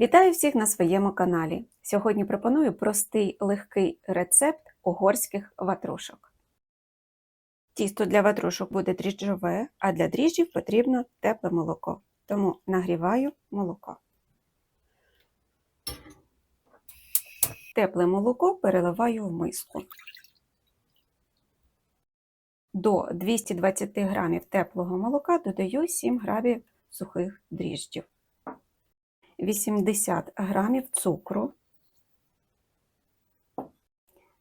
Вітаю всіх на своєму каналі. Сьогодні пропоную простий легкий рецепт угорських ватрушок. Тісто для ватрушок буде дріжджове, а для дріжджів потрібно тепле молоко. Тому нагріваю молоко. Тепле молоко переливаю в миску. До 220 г теплого молока додаю 7 грамів сухих дріжджів. 80 грамів цукру.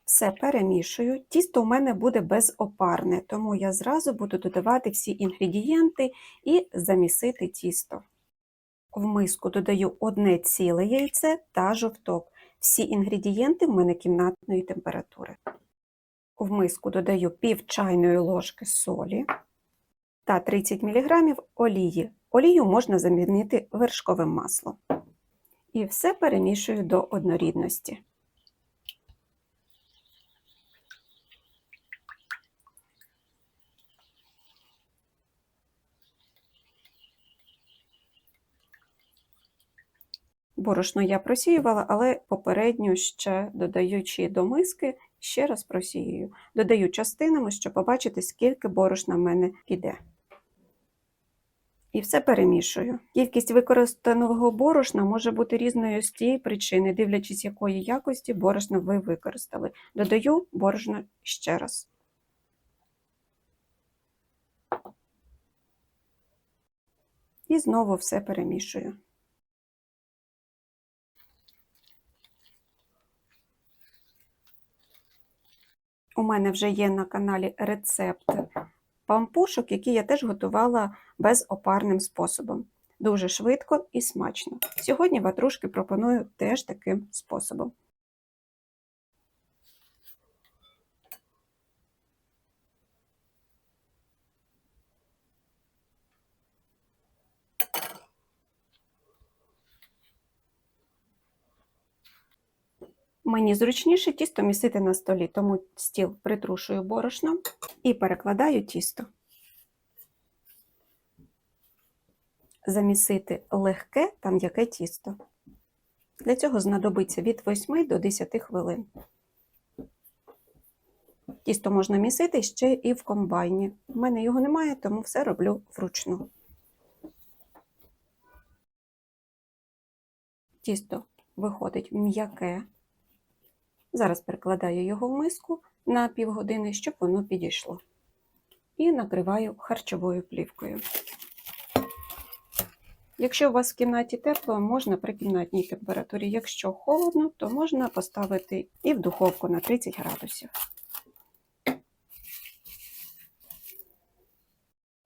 Все перемішую. Тісто у мене буде безопарне, тому я зразу буду додавати всі інгредієнти і замісити тісто. В миску додаю одне ціле яйце та жовток. Всі інгредієнти в мене кімнатної температури. В миску додаю пів чайної ложки солі та 30 мг олії. Олію можна замінити вершковим маслом. І все перемішую до однорідності. Борошно я просіювала, але попередньо ще додаючи до миски, ще раз просіюю. Додаю частинами, щоб побачити, скільки борошна в мене піде. І все перемішую. Кількість використаного борошна може бути різною з тієї причини, дивлячись, якої якості борошна ви використали. Додаю борошно ще раз. І знову все перемішую. У мене вже є на каналі рецепт пампушок, які я теж готувала безопарним способом. Дуже швидко і смачно. Сьогодні ватрушки пропоную теж таким способом. Мені зручніше тісто місити на столі, тому стіл притрушую борошном і перекладаю тісто. Замісити легке та м'яке тісто. Для цього знадобиться від 8 до 10 хвилин. Тісто можна місити ще і в комбайні. У мене його немає, тому все роблю вручну. Тісто виходить м'яке. Зараз перекладаю його в миску на півгодини, щоб воно підійшло. І накриваю харчовою плівкою. Якщо у вас в кімнаті тепло, можна при кімнатній температурі. Якщо холодно, то можна поставити і в духовку на 30 градусів.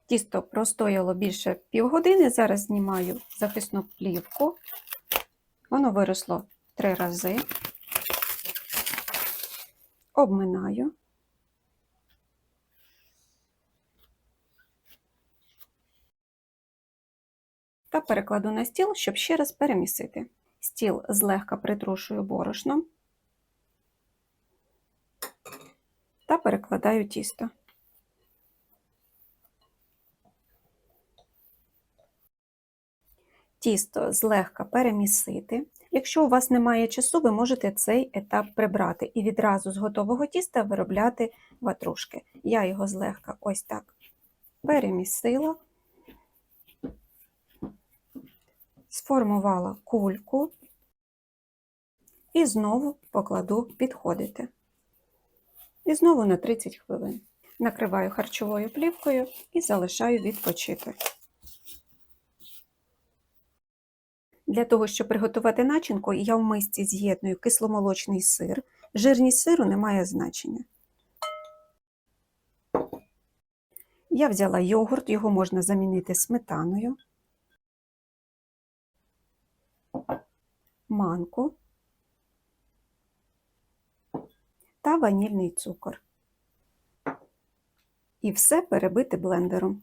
Тісто простояло більше півгодини. Зараз знімаю захисну плівку. Воно виросло три рази. Обминаю. Та перекладу на стіл, щоб ще раз перемісити. Стіл злегка притрушую борошном та перекладаю тісто. Тісто злегка перемісити. Якщо у вас немає часу, ви можете цей етап прибрати і відразу з готового тіста виробляти ватрушки. Я його злегка ось так перемісила, сформувала кульку і знову покладу підходити. І знову на 30 хвилин. Накриваю харчовою плівкою і залишаю відпочити. Для того, щоб приготувати начинку, я в мисці з'єдную кисломолочний сир. Жирність сиру не має значення. Я взяла йогурт, його можна замінити сметаною, манку та ванільний цукор. І все перебити блендером.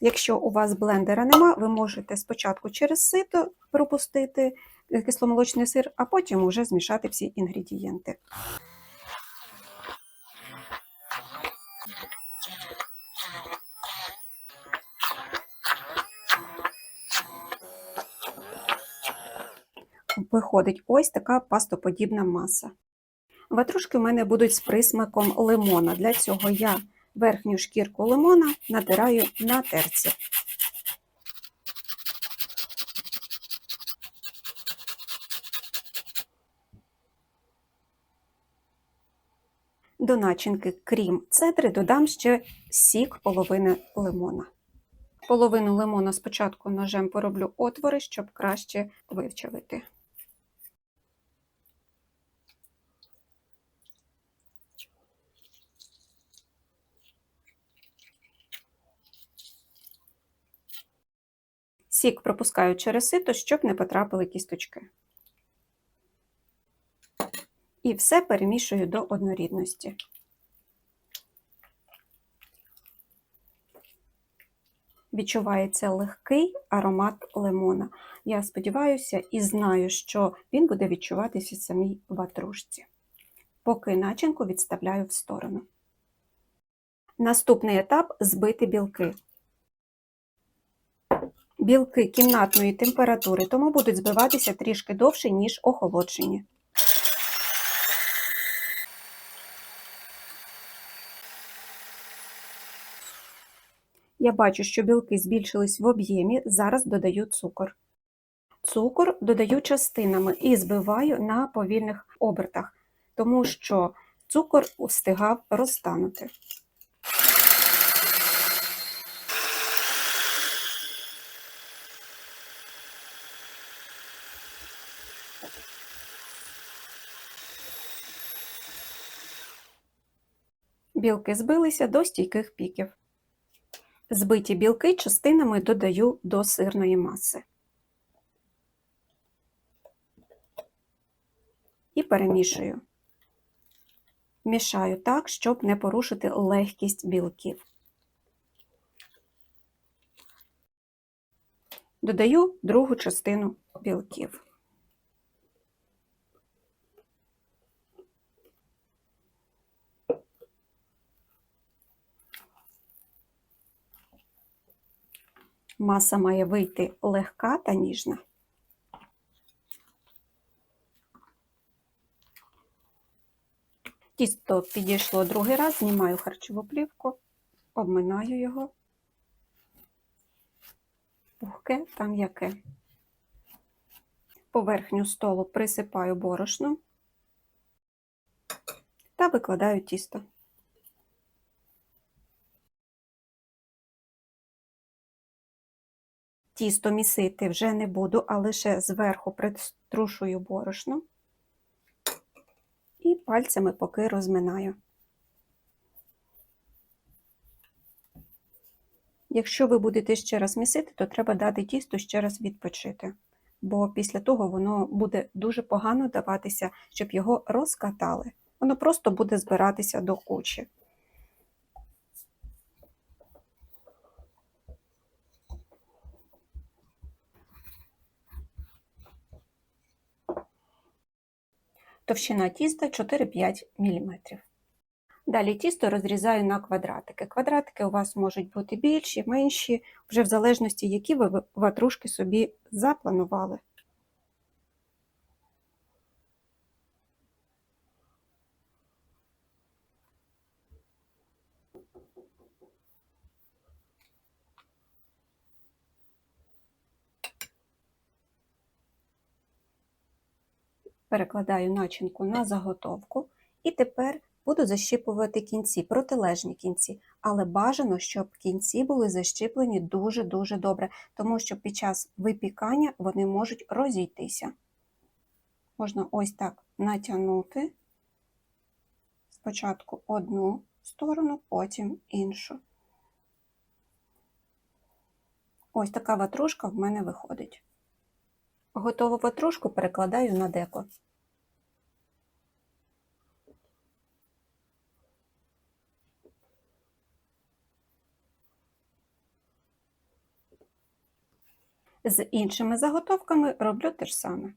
Якщо у вас блендера нема, ви можете спочатку через сито пропустити кисломолочний сир, а потім вже змішати всі інгредієнти. виходить ось така пастоподібна маса. Ватрушки в мене будуть з присмаком лимона. Для цього я верхню шкірку лимона натираю на терці. До начинки, крім цедри, додам ще сік половини лимона. Половину лимона спочатку ножем пороблю отвори, щоб краще вивчавити. Сік пропускаю через сито, щоб не потрапили кісточки. І все перемішую до однорідності. Відчувається легкий аромат лимона. Я сподіваюся і знаю, що він буде відчуватися в самій ватрушці. Поки начинку відставляю в сторону. Наступний етап збити білки. Білки кімнатної температури, тому будуть збиватися трішки довше, ніж охолоджені. Я бачу, що білки збільшились в об'ємі, зараз додаю цукор. Цукор додаю частинами і збиваю на повільних обертах, тому що цукор встигав розтанути. Білки збилися до стійких піків. Збиті білки частинами додаю до сирної маси. І перемішую. Мішаю так, щоб не порушити легкість білків. Додаю другу частину білків. Маса має вийти легка та ніжна. Тісто підійшло другий раз, знімаю харчову плівку, обминаю його, пухке та м'яке. Поверхню столу присипаю борошном та викладаю тісто. Тісто місити вже не буду, а лише зверху притрушую борошно і пальцями поки розминаю. Якщо ви будете ще раз місити, то треба дати тісто ще раз відпочити, бо після того воно буде дуже погано даватися, щоб його розкатали. Воно просто буде збиратися до кучі. Товщина тіста 4-5 мм. Далі тісто розрізаю на квадратики. Квадратики у вас можуть бути більші, менші, вже в залежності, які ви ватрушки собі запланували. Перекладаю начинку на заготовку і тепер буду защіпувати кінці, протилежні кінці, але бажано, щоб кінці були защіплені дуже-дуже добре, тому що під час випікання вони можуть розійтися. Можна ось так натягнути спочатку одну сторону, потім іншу. Ось така ватрушка в мене виходить. Готову ватрушку перекладаю на деко. З іншими заготовками роблю те ж саме.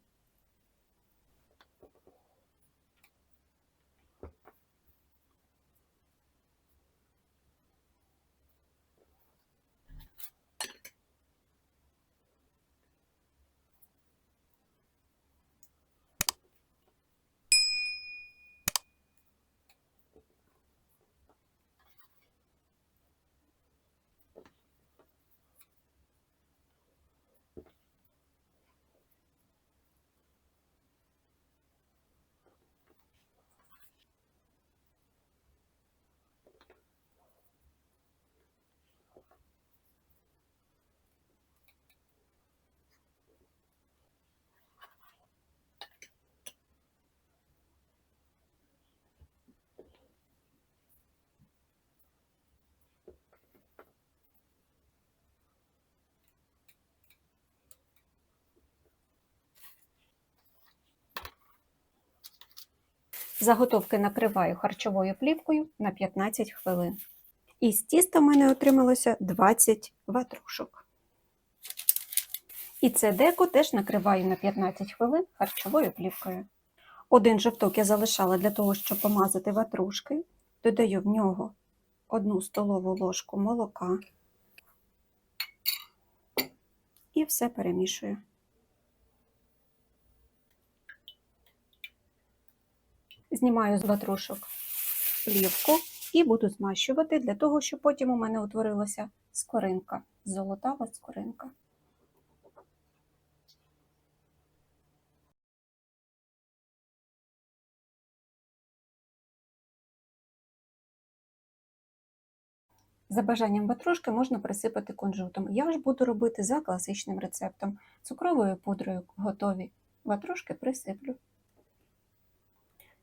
Заготовки накриваю харчовою плівкою на 15 хвилин. Із тіста в мене отрималося 20 ватрушок. І це деко теж накриваю на 15 хвилин харчовою плівкою. Один жовток я залишала для того, щоб помазати ватрушки. Додаю в нього одну столову ложку молока і все перемішую. Знімаю з ватрушок плівку і буду змащувати для того, щоб потім у мене утворилася скоринка, золотава скоринка. За бажанням ватрушки можна присипати кунжутом. Я ж буду робити за класичним рецептом. Цукровою пудрою готові. Ватрушки присиплю.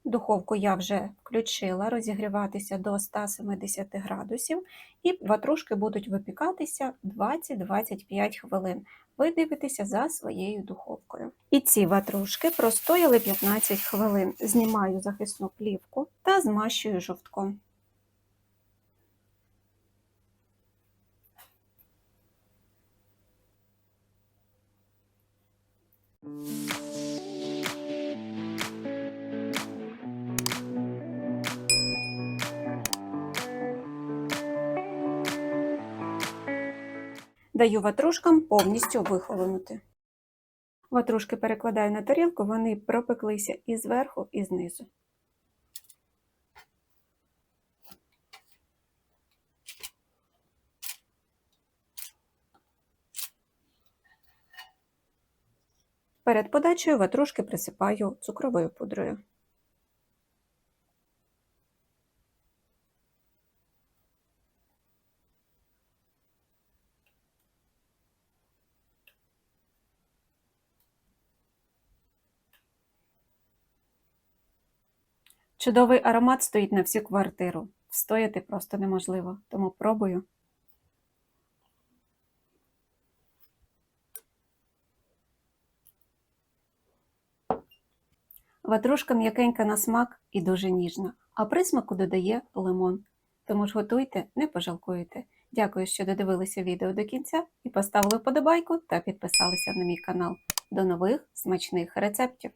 Духовку я вже включила розігріватися до 170 градусів, і ватрушки будуть випікатися 20-25 хвилин. Ви дивитеся за своєю духовкою. І ці ватрушки простояли 15 хвилин. Знімаю захисну плівку та змащую жовтком. Даю ватрушкам повністю вихолонути. Ватрушки перекладаю на тарілку, вони пропеклися і зверху, і знизу. Перед подачею ватрушки присипаю цукровою пудрою. Чудовий аромат стоїть на всю квартиру. Встояти просто неможливо, тому пробую. Ватрушка м'якенька на смак і дуже ніжна, а присмаку додає лимон. Тому ж готуйте, не пожалкуєте. Дякую, що додивилися відео до кінця і поставили вподобайку та підписалися на мій канал. До нових смачних рецептів!